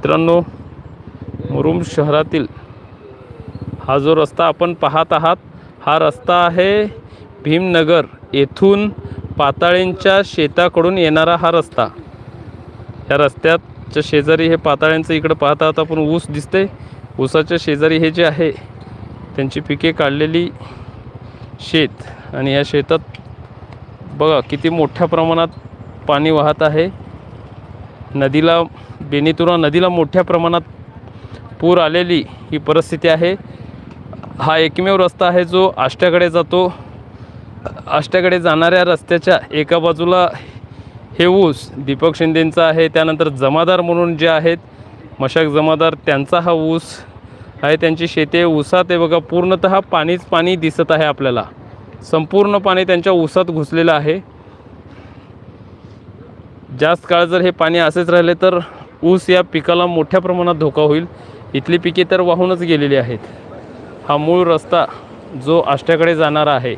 मित्रांनो मुरुम शहरातील हा जो रस्ता आपण पाहत आहात हा रस्ता आहे भीमनगर येथून पाताळींच्या शेताकडून येणारा हा रस्ता. या रस्त्याच्या शेजारी हे पाताळ्यांचं इकडं पाहत आहात आपण ऊस दिसते ऊसाच्या शेजारी हे जे आहे त्यांची पिके काढलेली शेत. आणि या शेतात बघा किती मोठ्या प्रमाणात पाणी वाहत आहे. नदीला बेनीतुरा नदीला मोठ्या प्रमाणात पूर आलेली ही परिस्थिती आहे. हा एकमेव रस्ता आहे जो आष्ट्याकडे जातो. आष्ट्याकडे जाणाऱ्या रस्त्याच्या एका बाजूला हे ऊस दीपक शिंदेंचा आहे. त्यानंतर जमादार म्हणून जे आहेत मशाक जमादार त्यांचा हा ऊस आहे. त्यांची शेती ऊसात आहे बघा पूर्णतः पाणीच पाणी दिसत आहे आपल्याला. संपूर्ण पाणी त्यांच्या ऊसात घुसलेलं आहे. जास्त काळ जर हे पाणी असेच राहिले तर ऊस या पिकाला मोठ्या प्रमाणात धोका होईल. इथली पिके तर वाहूनच गेलेली आहेत. हा मूळ रस्ता जो आष्ट्याकडे जाणारा आहे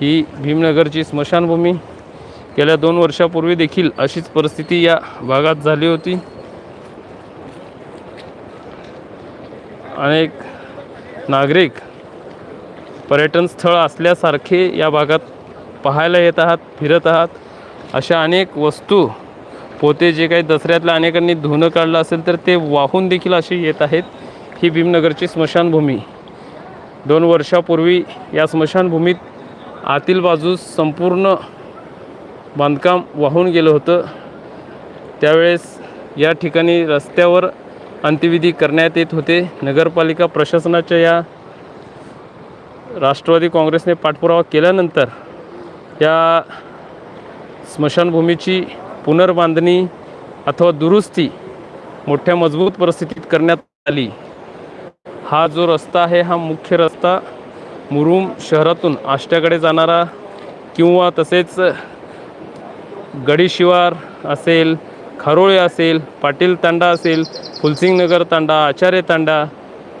ही भीमनगरची स्मशानभूमी. गेल्या दोन वर्षापूर्वी देखील अशीच परिस्थिती या भागात झाली होती. अनेक नागरिक पर्यटन स्थळ असल्यासारखे या भागात पाहायला येत आहात फिरत आहात. अशा अनेक वस्तू पोते जे काही दसऱ्यातल्या अनेकांनी धुणं काढलं असेल तर ते वाहून देखील असे येत आहेत. ही भीमनगरची स्मशानभूमी. दोन वर्षापूर्वी या स्मशानभूमीत आतील बाजूस संपूर्ण बांधकाम वाहून गेलं होतं. त्यावेळेस या ठिकाणी रस्त्यावर अंत्यविधी करण्यात येत होते. नगरपालिका प्रशासनाच्या या राष्ट्रवादी काँग्रेसने पाठपुरावा केल्यानंतर या स्मशानभूमीची पुनर्बांधणी अथवा दुरुस्ती मोठ्या मजबूत परिस्थितीत करण्यात आली. हा जो रस्ता आहे हा मुख्य रस्ता मुरुम शहरातून आष्ट्याकडे जाणारा किंवा तसेच गडीशिवार असेल खारोळे असेल पाटील तांडा असेल फुलसिंगनगर तांडा आचार्य तांडा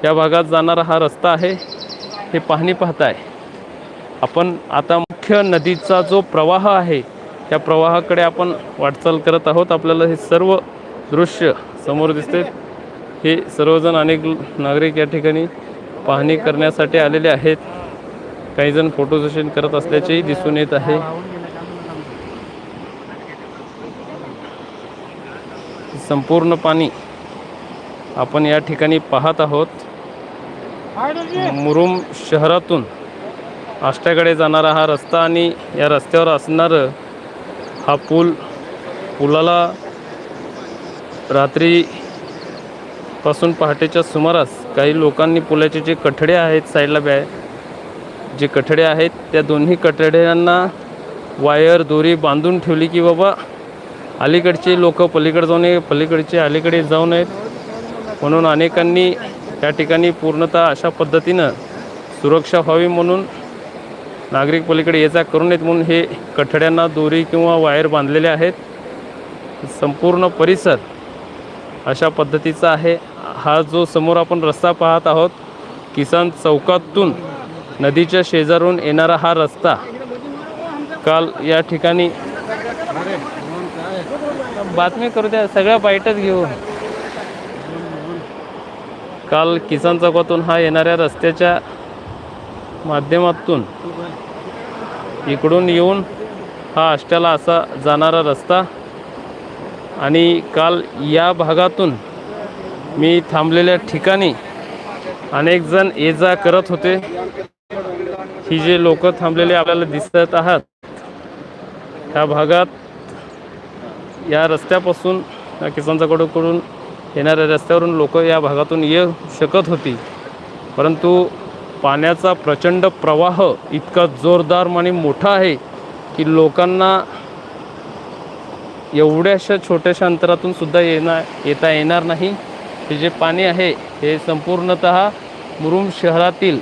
या भागात जाणारा हा रस्ता आहे हे पाहणी पाहताय. आपण आता मुख्य नदीचा जो प्रवाह आहे त्या प्रवाहाकडे आपण वाटचाल करत आहोत. आपल्याला हे सर्व दृश्य समोर दिसते. हे सर्वजण अनेक नागरिक या ठिकाणी पाहणी करण्यासाठी आलेले आहेत. काही जण फोटो सेशन करत असल्याचेही दिसून येत आहे. संपूर्ण पाणी आपण या ठिकाणी पाहत आहोत. मुरुम शहरातून आष्ट्याकडे जाणारा हा रस्ता आणि या रस्त्यावर असणारं हा पूल पुलाला रात्रीपासून पहाटेच्या सुमारास काही लोकांनी पुलाचे जे कठडे आहेत साईडला बॅ जे कठडे आहेत त्या दोन्ही कठड्यांना वायर दोरी बांधून ठेवली की बाबा अलीकडचे लोक पलीकडे जाऊ नये पलीकडचे अलीकडे जाऊ नयेत. म्हणून अनेकांनी या ठिकाणी पूर्णतः अशा पद्धतीनं सुरक्षा व्हावी म्हणून नागरिक पलीकडे ये जा करू नयेत म्हणून हे कठड्यांना दोरी किंवा वायर बांधलेले आहेत. संपूर्ण परिसर अशा पद्धतीचा आहे. हा जो समोर आपण रस्ता पाहत आहोत किसान चौकातून नदीच्या शेजारून येणारा हा रस्ता काल या ठिकाणी बातमी करू द्या सगळ्या बाईटच घेऊ. काल किसान चौकातून हा येणाऱ्या रस्त्याच्या माध्यमातून इकडून येऊन हा आष्ट्याला असा जाणारा रस्ता. आणि काल या भागातून मी थांबलेल्या ठिकाणी अनेक जण ये जा करत होते. ही जे लोक थांबलेले आपल्याला दिसत आहात ह्या भागात या रस्त्यापासून या किसानचाकडून येणाऱ्या रस्त्यावरून लोक या भागातून येऊ शकत होती. परंतु पाण्याचा प्रचंड प्रवाह इतका जोरदार आणि मोठा आहे की लोकांना एवढ्याशा छोट्याशा अंतरातून सुद्धा येणार येता येणार नाही. हे जे पाणी आहे हे संपूर्णत मुरुम शहरातील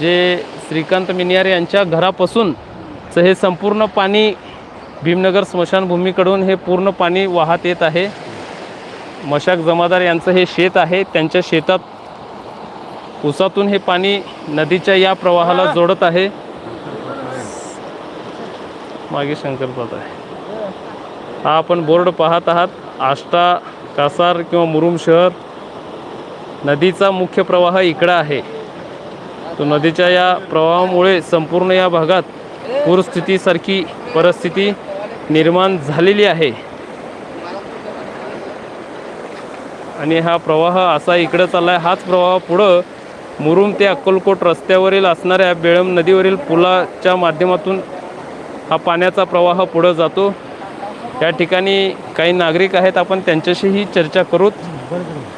जे श्रीकांत मिनियार यांच्या घरापासूनचं हे संपूर्ण पाणी भीमनगर स्मशानभूमीकडून हे पूर्ण पाणी वाहत येत आहे. मशाक जमादार यांचं हे शेत आहे. त्यांच्या शेतात उसातून हे पाणी नदीच्या या प्रवाहाला जोडत आहे. मागे शंकर आहे. हा आपण बोर्ड पाहत आहात. आष्टा कासार किंवा मुरुम शहर. नदीचा मुख्य प्रवाह इकडं आहे. तो नदीच्या या प्रवाहामुळे संपूर्ण या भागात पूरस्थितीसारखी परिस्थिती निर्माण झालेली आहे. आणि हा प्रवाह असा इकडं चालला आहे हाच प्रवाह पुढं मुरुम ते अक्कलकोट रस्त्यावरील असणाऱ्या बेळम नदीवरील पुलाच्या माध्यमातून हा पाण्याचा प्रवाह पुढं जातो. या ठिकाणी काही नागरिक आहेत आपण त्यांच्याशीही चर्चा करूत.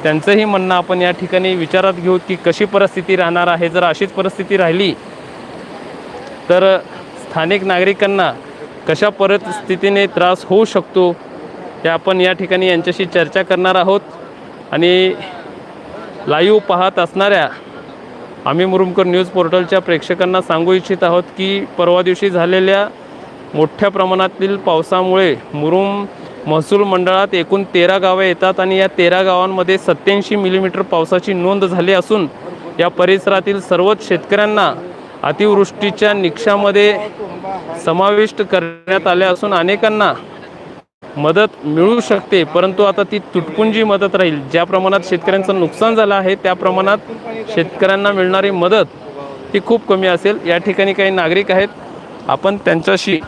त्यांचंही म्हणणं आपण या ठिकाणी विचारात घेऊ की कशी परिस्थिती राहणार आहे. जर अशीच परिस्थिती राहिली तर स्थानिक नागरिकांना कशा परिस्थितीने त्रास होऊ शकतो हे आपण या ठिकाणी यांच्याशी चर्चा करणार आहोत. आणि लाईव्ह पाहत असणाऱ्या आम्ही मुरुमकर न्यूज पोर्टलच्या प्रेक्षकांना सांगू इच्छित आहोत की परवा दिवशी झालेल्या मोठ्या प्रमाणातील पावसामुळे मुरुम महसूल मंडळात एकूण तेरा गावे येतात आणि या तेरा गावांमध्ये सत्याऐंशी मिलीमीटर पावसाची नोंद झाली असून या परिसरातील सर्वच शेतकऱ्यांना अतिवृष्टीच्या निकषामध्ये समाविष्ट करण्यात आले असून अनेकांना मदत मिळू शकते परंतु आता ती तुटपुंजी मदत राहील ज्या प्रमाणात शेतकऱ्यांचं नुकसान झालं आहे त्या प्रमाणात शेतकऱ्यांना मिळणारी मदत ही खूप कमी असेल. या ठिकाणी काही नागरिक आहेत आपण त्यांच्याशी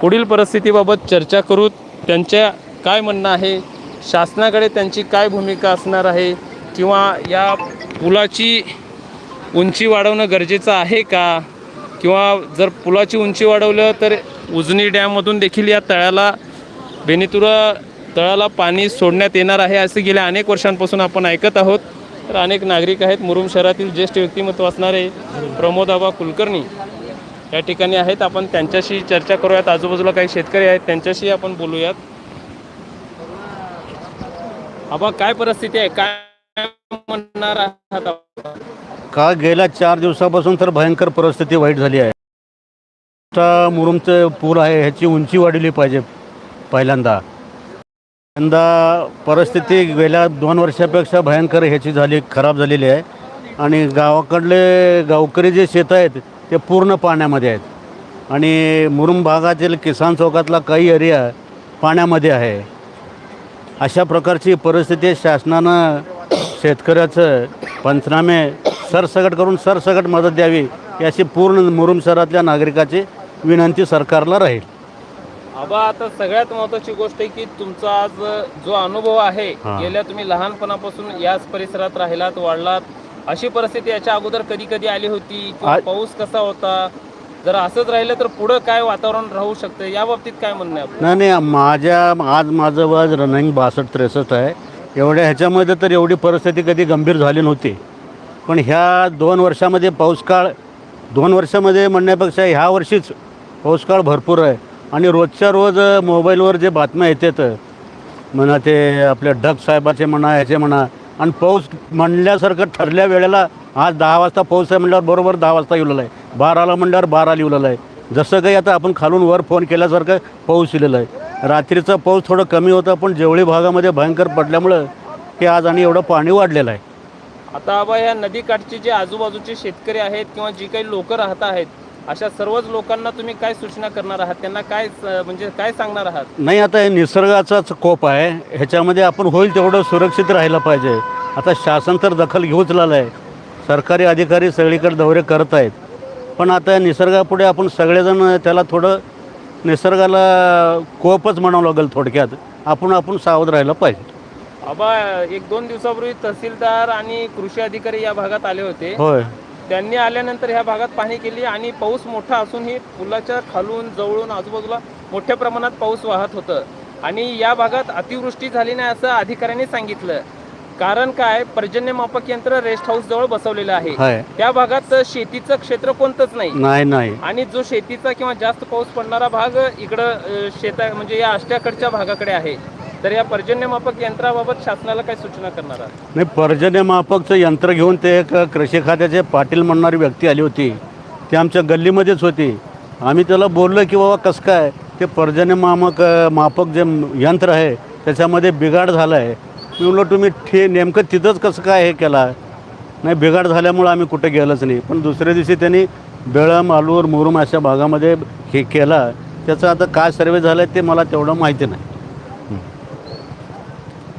पुढील परिस्थितीबाबत चर्चा करू. त्यांच्या काय म्हणणं आहे? शासनाकडे त्यांची काय भूमिका असणार आहे? किंवा या पुलाची उंची वाढवणं गरजेचं आहे का? किंवा जर पुलाची उंची वाढवलं तर उजनी डॅममधून देखील या तळ्याला बेनितुरा तळाला पाणी सोडण्यात येणार आहे असे गेल्या अनेक वर्षांपासून आपण ऐकत आहोत. तर अनेक नागरिक आहेत. मुरुम शहरातील ज्येष्ठ व्यक्तिमत्व असणारे प्रमोद आबा कुलकर्णी या ठिकाणी आहेत. आपण त्यांच्याशी चर्चा करूयात. आजूबाजूला काही शेतकरी आहेत. त्यांच्याशी आपण बोलूयात. आबा काय परिस्थिती आहे? काय म्हणणार आहात का गेल्या चार दिवसापासून तर भयंकर परिस्थिती वाईट झाली आहे. मुरुमचं पूल आहे. ह्याची उंची वाढली पाहिजे. पहिल्यांदा. यंदा परिस्थिती गेल्या दोन वर्षापेक्षा भयंकर ह्याची झाली खराब झालेली आहे. आणि गावाकडले गावकरी जे शेत आहेत ते पूर्ण पाण्यामध्ये आहेत. आणि मुरुम भागातील किसान चौकातला काही एरिया पाण्यामध्ये आहे. अशा प्रकारची परिस्थिती शासनानं शेतकऱ्याचं पंचनामे सरसकट करून सरसकट मदत द्यावी याची अशी पूर्ण मुरुम शहरातल्या नागरिकाची विनंती सरकारला राहील. आबा आता सगळ्यात महत्वाची गोष्ट आहे की तुमचा आज जो अनुभव आहे हा. गेल्या तुम्ही लहानपणापासून याच परिसरात राहिलात वाढलात. अशी परिस्थिती याच्या अगोदर कधी कधी आली होती? किंवा आ- पाऊस कसा होता? जर असंच राहिलं तर पुढं काय वातावरण राहू शकतं? या बाबतीत काय म्हणणं आहे आपलं? नाही नाही माझ्या आज माझं वज रनिंग बासष्ट त्रेसष्ट आहे. एवढ्या ह्याच्यामध्ये तर एवढी परिस्थिती कधी गंभीर झाली नव्हती. पण ह्या दोन वर्षामध्ये पाऊसकाळ दोन वर्षामध्ये म्हणण्यापेक्षा ह्या वर्षीच पाऊसकाळ भरपूर आहे. आणि रोजच्या रोज मोबाईलवर जे बातम्या येतात म्हणा ते आपल्या ढग साहेबाचे म्हणा ह्याचे म्हणा आणि पाऊस म्हणल्यासारखं ठरल्या वेळेला आज दहा वाजता पाऊस आहे म्हणल्यावर बरोबर दहा वाजता येऊलेला आहे. बाराला म्हणल्यावर बारा लिहिलेलं आहे. जसं काही आता आपण खालून वर फोन केल्यासारखं पाऊस लिहिलेलं आहे. रात्रीचा पाऊस थोडं कमी होता पण जेवढी भागामध्ये भयंकर पडल्यामुळं हे आज आणि एवढं पाणी वाढलेलं आहे. आता आबा या नदीकाठचे जे आजूबाजूचे शेतकरी आहेत किंवा जी काही लोक राहत आहेत अशा सर्वच लोकांना तुम्ही काय सूचना करणार आहात? त्यांना काय म्हणजे काय सांगणार आहात? नाही आता हे निसर्गाचाच कोप आहे. ह्याच्यामध्ये आपण होईल तेवढं सुरक्षित राहायला पाहिजे. आता शासन तर दखल घेऊच लागलं आहे सरकारी अधिकारी सगळीकडे दौरे करत आहेत. पण आता या निसर्गापुढे आपण सगळेजण त्याला थोडं निसर्गाला कोपच म्हणावं लागेल थोडक्यात. आपण आपण सावध राहायला पाहिजे. आबा एक दोन दिवसापूर्वी तहसीलदार आणि कृषी अधिकारी या भागात आले होते. होय. त्यांनी आल्यानंतर ह्या भागात पाहणी केली आणि पाऊस मोठा असूनही पुलाच्या खालून जवळून आजूबाजूला मोठ्या प्रमाणात पाऊस वाहत होतं. आणि या भागात अतिवृष्टी झाली नाही असं अधिकाऱ्यांनी सांगितलं. कारण काय? पर्जन्यमापक यंत्र रेस्ट हाऊस जवळ बसवलेलं आहे. त्या भागात शेतीचं क्षेत्र कोणतंच नाही. नाही आणि जो शेतीचा किंवा जास्त पाऊस पडणारा भाग इकडं शेता म्हणजे या आष्ट्याकडच्या भागाकडे आहे. तर या पर्जन्यमापक यंत्राबाबत शासनाला काय सूचना करणार आहात? नाही पर्जन्यमापकचं यंत्र घेऊन ते एक कृषी खात्याचे पाटील म्हणणारी व्यक्ती आली होती. ती आमच्या गल्लीमध्येच होती. आम्ही त्याला बोललो की बाबा कसं काय? ते पर्जन्यमापक मापक जे यंत्र आहे त्याच्यामध्ये बिघाड झाला आहे मी म्हणलो तुम्ही ठे नेमकं तिथंच कसं काय हे केला? नाही बिघाड झाल्यामुळं आम्ही कुठे गेलोच नाही. पण दुसऱ्या दिवशी त्यांनी बेळम आलूर मुरुम अशा भागामध्ये हे केला. त्याचं आता काय सर्वे झालं आहे ते मला तेवढं माहिती नाही.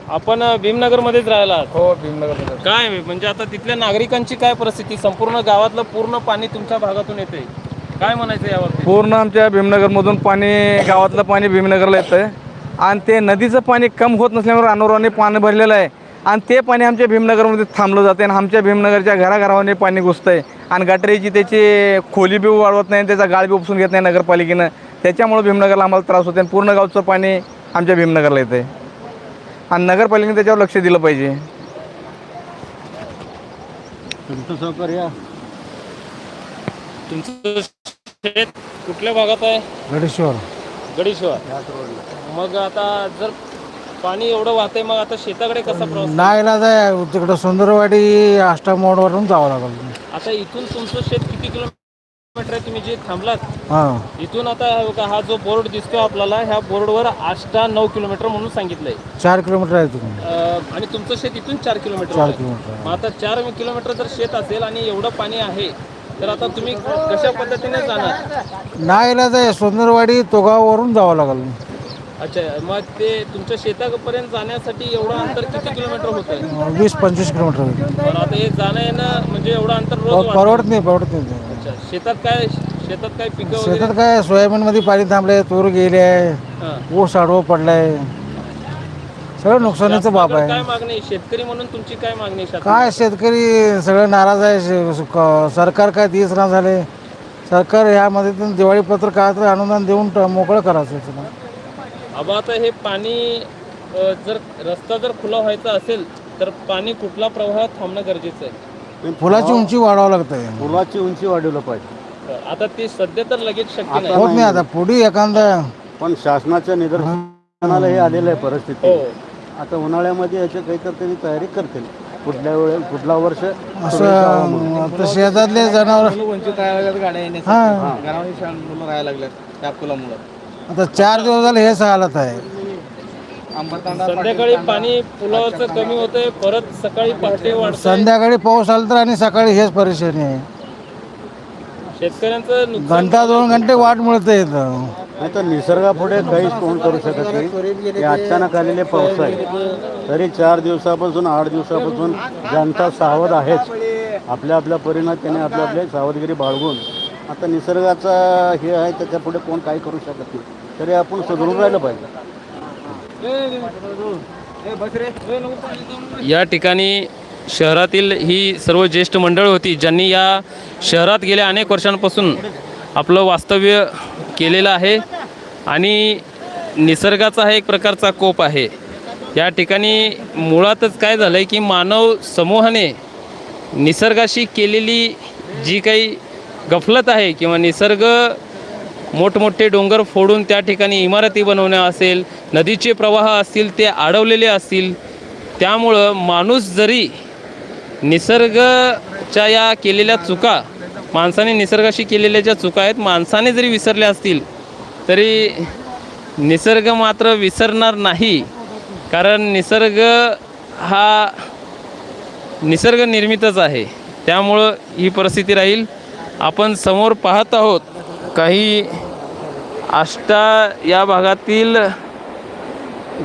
आपण भीमनगरमध्येच राहिला आहात. हो भीमनगर काय म्हणजे आता तिथल्या नागरिकांची काय परिस्थिती? संपूर्ण गावातलं पूर्ण पाणी तुमच्या भागातून येते काय म्हणायचं याबाबतीत पूर्ण आमच्या भीमनगरमधून पाणी गावातलं पाणी भीमनगरला येतं आहे आणि ते नदीचं पाणी कम होत नसल्यामुळे अनोराने पाणी भरलेलं आहे. आणि ते पाणी आमच्या भीमनगरमध्ये थांबलं जाते आणि आमच्या भीमनगरच्या घराघरामध्ये पाणी घुसतं आहे आणि गटरीची त्याची खोली बी वाढवत नाही त्याचा गाळ बी उपसून घेत नाही नगरपालिकेनं. त्याच्यामुळे भीमनगरला आम्हाला त्रास होते आणि पूर्ण गावचं पाणी आमच्या भीमनगरला येतं आहे आणि नगरपालिकेने त्याच्यावर लक्ष दिलं पाहिजे. तुमचं सहकार्य. तुमचं शेत कुठल्या भागात आहे? गडेश्वर. गडीश्वर. मग आता जर पाणी एवढं वाहतंय मग आता शेताकडे कसा प्रवास नाही आहे तिकडं सुंदरवाडी आष्टा मोडवरून जावं लागेल. आता इथून तुमचं शेत किती किलोमीटर तुम्ही जे थांबलात हां. इथून आता हा बघा, हा जो बोर्ड दिसतोय आपल्याला ह्या बोर्डवर आष्टा नऊ किलोमीटर म्हणून सांगितलंय. चार किलोमीटर आहे अं, आणि तुमचं शेत इथून चार किलोमीटर चार आहे. किलोमीटर मग आता चार किलोमीटर जर शेत असेल आणि एवढं पाणी आहे तर आता तुम्ही कशा पद्धतीने जाणार? नाही इलाज आहे सुंदरवाडी तोगाववरून जावं लागेल. अच्छा मग ते तुमच्या शेतापर्यंत जाण्यासाठी एवढं अंतर किती किलोमीटर होतं? वीस पंचवीस किलोमीटर. बरं आता हे जाणं येणं म्हणजे एवढं अंतर रोज. परवडत नाही परवडत नाही. शेतात काय शेतात काय पिकं वगैरे? शेतात काय सोयाबीनमध्ये पाणी थांबले तूर गेले आहे हां. ऊस आडवं पडलाय. सगळं नुकसानीचं काय आहे. मागणी शेतकरी म्हणून तुमची काय मागणी आहे? काय शेतकरी सगळं नाराज आहे शे- क- सरकार काय दिस ना झाले. सरकार ह्यामध्ये तर दिवाळीपत्र काय तर अनुदान देऊन ट- मोकळं करायचं आता हे पाणी अ, जर रस्ता जर खुला व्हायचा असेल तर पाणी कुठला प्रवाह थांबणं गरजेचं आहे? फुलाची उंची वाढवावं लागतंय पुलाची उंची वाढवलं पाहिजे. तर आता ते सध्या तर लगेच शक्य नाही. होत नाही आता पुढे एखादा पण शासनाच्या निदर्शनाला हे आलेलं आहे परिस्थिती. हो. आता उन्हाळ्यामध्ये याची काहीतरी त्यांनी तयारी करतील. कुठल्या वेळे कुठला वर्ष असं आता शेतातले जनावर हा. आता चार दिवस झाले हेच हालत आहे. संध्याकाळी पाणी पुलावरचं कमी होतंय परत सकाळी पहाटे वाढतं संध्याकाळी पाऊस आला तर आणि सकाळी हेच परेशानी आहे. शेतकऱ्यांचं नुकसान घंटा दोन घंटे वाट मिळते इथं. नाही तर निसर्गापुढे काहीच कोण करू शकत नाही. हे अचानक आलेले पाऊस आहे. तरी चार दिवसापासून आठ दिवसापासून जनता सावध आहेच. आपल्या आपल्या परिणाम त्याने आपल्या आपल्या सावधगिरी बाळगून आता निसर्गाचा हे आहे त्याच्या पुढे कोण काही करू शकत नाही. तरी आपण सुधरून राहिलं पाहिजे. या ठिकाणी शहरातील ही सर्व ज्येष्ठ मंडळ होती ज्यांनी या शहरात गेल्या अनेक वर्षांपासून आपलं वास्तव्य केलेलं आहे आणि निसर्गाचा हा एक प्रकारचा कोप आहे. या ठिकाणी मुळातच काय झालं आहे की मानव समूहाने निसर्गाशी केलेली जी काही गफलत आहे किंवा निसर्ग मोठमोठे डोंगर फोडून त्या ठिकाणी इमारती बनवणं असेल नदीचे प्रवाह असतील ते अडवलेले असतील त्यामुळं माणूस जरी निसर्गाच्या या केलेल्या चुका माणसाने निसर्गाशी केलेल्या ज्या चुका आहेत माणसाने जरी विसरल्या असतील तरी निसर्ग मात्र विसरणार नाही. कारण निसर्ग हा निसर्ग निर्मितच आहे. त्यामुळं ही परिस्थिती राहील. आपण समोर पाहत आहोत काही आष्टा या भागातील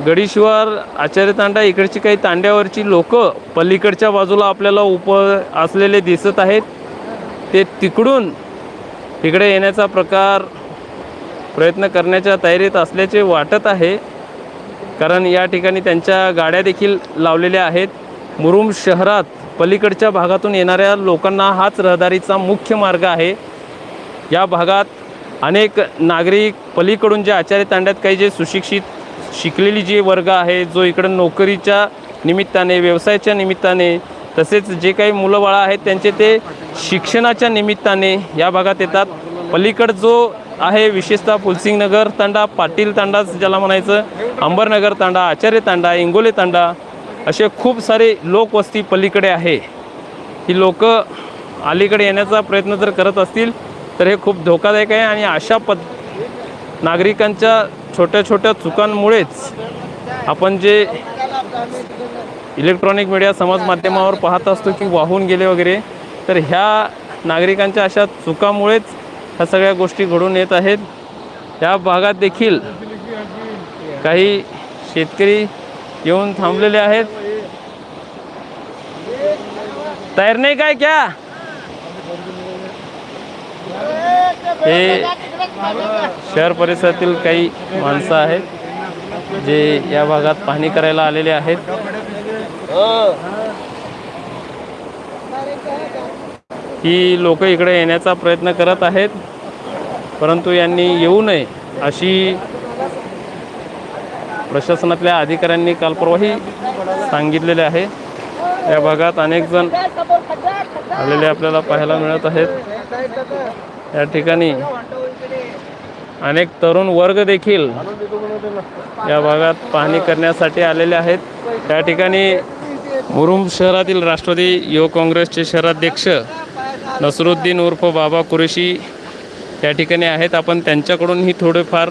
गडीश्वर आचार्य तांडा इकडची काही तांड्यावरची लोक पलीकडच्या बाजूला आपल्याला उप असलेले दिसत आहेत. ते तिकडून इकडे येण्याचा प्रकार प्रयत्न करण्याच्या तयारीत असल्याचे वाटत आहे. कारण या ठिकाणी त्यांच्या गाड्या देखील लावलेल्या आहेत. मुरुम शहरात पलीकडच्या भागातून येणाऱ्या लोकांना हाच रहदारीचा मुख्य मार्ग आहे. या भागात अनेक नागरिक पलीकडून जे आचार्य तांड्यात काही जे सुशिक्षित शिकलेली जी वर्ग आहे जो इकडं नोकरीच्या निमित्ताने व्यवसायाच्या निमित्ताने तसेच जे काही मुलं बाळं आहेत त्यांचे ते शिक्षणाच्या निमित्ताने या भागात येतात. पलीकड जो आहे विशेषतः पुलसिंग नगर तांडा पाटील तांडा ज्याला म्हणायचं अंबरनगर तांडा आचार्य तांडा इंगोले तांडा असे खूप सारे लोकवस्ती पलीकडे आहे. ही लोक अलीकडे येण्याचा प्रयत्न जर करत असतील तर हे खूप धोकादायक आहे आणि अशा पद नागरिकांच्या छोट्या छोट्या चुकांमुळेच आपण जे इलेक्ट्रॉनिक मीडिया समाज माध्यमावर पाहत असतो की वाहून गेले वगैरे तर ह्या नागरिकांच्या अशा चुकामुळेच ह्या सगळ्या गोष्टी घडून येत आहेत. या भागात देखील काही शेतकरी येऊन थांबलेले आहेत. तयार नाही काय क्या? हे शहर परिसरातील काही माणसं आहेत जे या भागात पाहणी करायला आलेले आहेत. ही लोक इकडे येण्याचा प्रयत्न करत आहेत परंतु यांनी येऊ नये अशी प्रशासनातल्या अधिकाऱ्यांनी काल परवाही सांगितलेले आहे. या भागात अनेक जण आलेले आपल्याला पाहायला मिळत आहेत. या ठिकाणी अनेक तरुण वर्ग देखील या भागात पाहणी करण्यासाठी आलेले आहेत. त्या ठिकाणी मुरुम शहरातील राष्ट्रवादी युवक काँग्रेसचे शहराध्यक्ष नसरुद्दीन उर्फ बाबा कुरेशी त्या ठिकाणी आहेत. आपण त्यांच्याकडूनही थोडेफार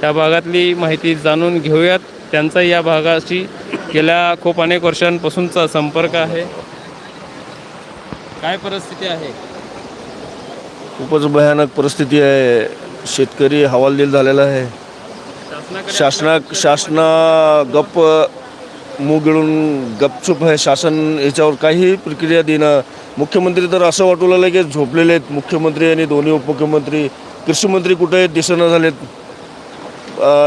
त्या भागातली माहिती जाणून घेऊयात. त्यांचा या भागाशी गेल्या खूप अनेक वर्षांपासूनचा संपर्क आहे. काय परिस्थिती आहे? खूपच भयानक परिस्थिती आहे. शेतकरी हवालदिल झालेला आहे. शासना शासना गप्प मूग गिळून गपचूप आहे. शासन याच्यावर काही प्रक्रिया देणं. मुख्यमंत्री तर असं वाटू लागलं की झोपलेले आहेत. मुख्यमंत्री आणि दोन्ही उपमुख्यमंत्री. कृषीमंत्री कुठे आहेत दिसेना झालेत.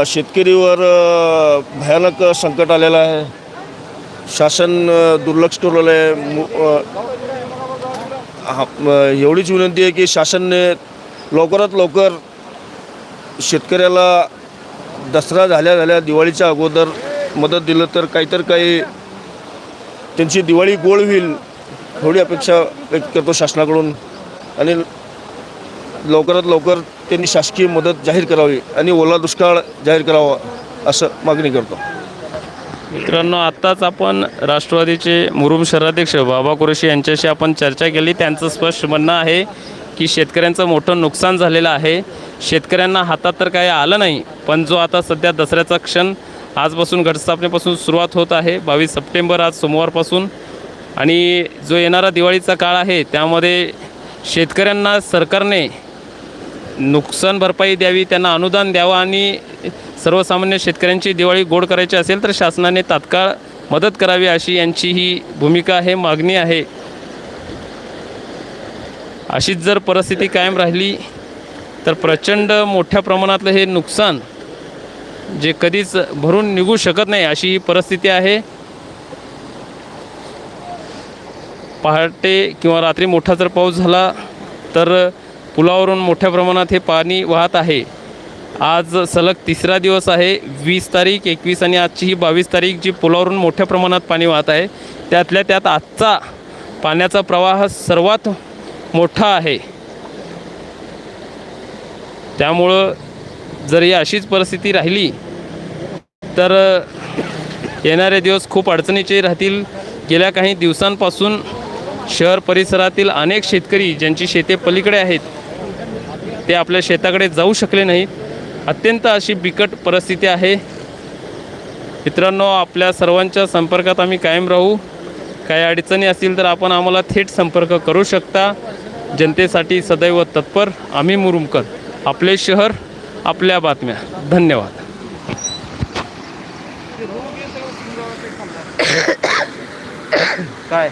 शेतकरीवर भयानक संकट आलेलं आहे. शासन दुर्लक्ष करू आहे हा एवढीच विनंती आहे की शासनने लवकरात लवकर शेतकऱ्याला दसरा झाल्या झाल्या दिवाळीच्या अगोदर मदत दिलं तर काहीतर काही त्यांची दिवाळी गोळ होईल थोडी अपेक्षा व्यक्त करतो शासनाकडून. आणि लवकरात लवकर त्यांनी शासकीय मदत जाहीर करावी आणि ओला दुष्काळ जाहीर करावा असं मागणी करतो. मित्रांनो आत्ताच आपण राष्ट्रवादीचे मुरुम शहराध्यक्ष बाबा कुरेशी यांच्याशी आपण चर्चा केली. त्यांचं स्पष्ट म्हणणं आहे की शेतकऱ्यांचं मोठं नुकसान झालेलं आहे. शेतकऱ्यांना हातात तर काही आलं नाही पण जो आता सध्या दसऱ्याचा क्षण आजपासून घटस्थापनेपासून सुरुवात होत आहे. बावीस सप्टेंबर आज सोमवारपासून. आणि जो येणारा दिवाळीचा काळ आहे त्यामध्ये शेतकऱ्यांना सरकारने नुकसान भरपाई द्यावी त्यांना अनुदान द्यावं आणि सर्वसामान्य शेतकऱ्यांची दिवाळी गोड करायची असेल तर शासनाने तात्काळ मदत करावी अशी यांची ही भूमिका आहे मागणी आहे. अशीच जर परिस्थिती कायम राहिली तर प्रचंड मोठ्या प्रमाणातलं हे नुकसान जे कधीच भरून निघू शकत नाही अशी ही परिस्थिती आहे. पहाटे किंवा रात्री मोठा जर पाऊस झाला तर पुलावरून मोठ्या प्रमाणात हे पाणी वाहत आहे. आज सलग तिसरा दिवस आहे. वीस तारीख एकवीस आणि आजची ही बावीस तारीख जी पुलावरून मोठ्या प्रमाणात पाणी वाहत आहे. त्यातल्या त्यात आजचा पाण्याचा प्रवाह सर्वात मोठा आहे. त्यामुळं जर ही अशीच परिस्थिती राहिली तर येणारे दिवस खूप अडचणीचे राहतील. गेल्या काही दिवसांपासून शहर परिसरातील अनेक शेतकरी ज्यांची शेते पलीकडे आहेत ते आपल्या शेताकडे जाऊ शकले नाहीत. अत्यंत अशी बिकट परिस्थिती आहे. मित्रांनो आपल्या सर्वांच्या संपर्कात आम्ही कायम राहू. काही अडचणी असतील तर आपण आम्हाला थेट संपर्क करू शकता. जनतेसाठी सदैव तत्पर आम्ही मुरुमकर. आपले शहर आपल्या बातम्या. धन्यवाद. काय?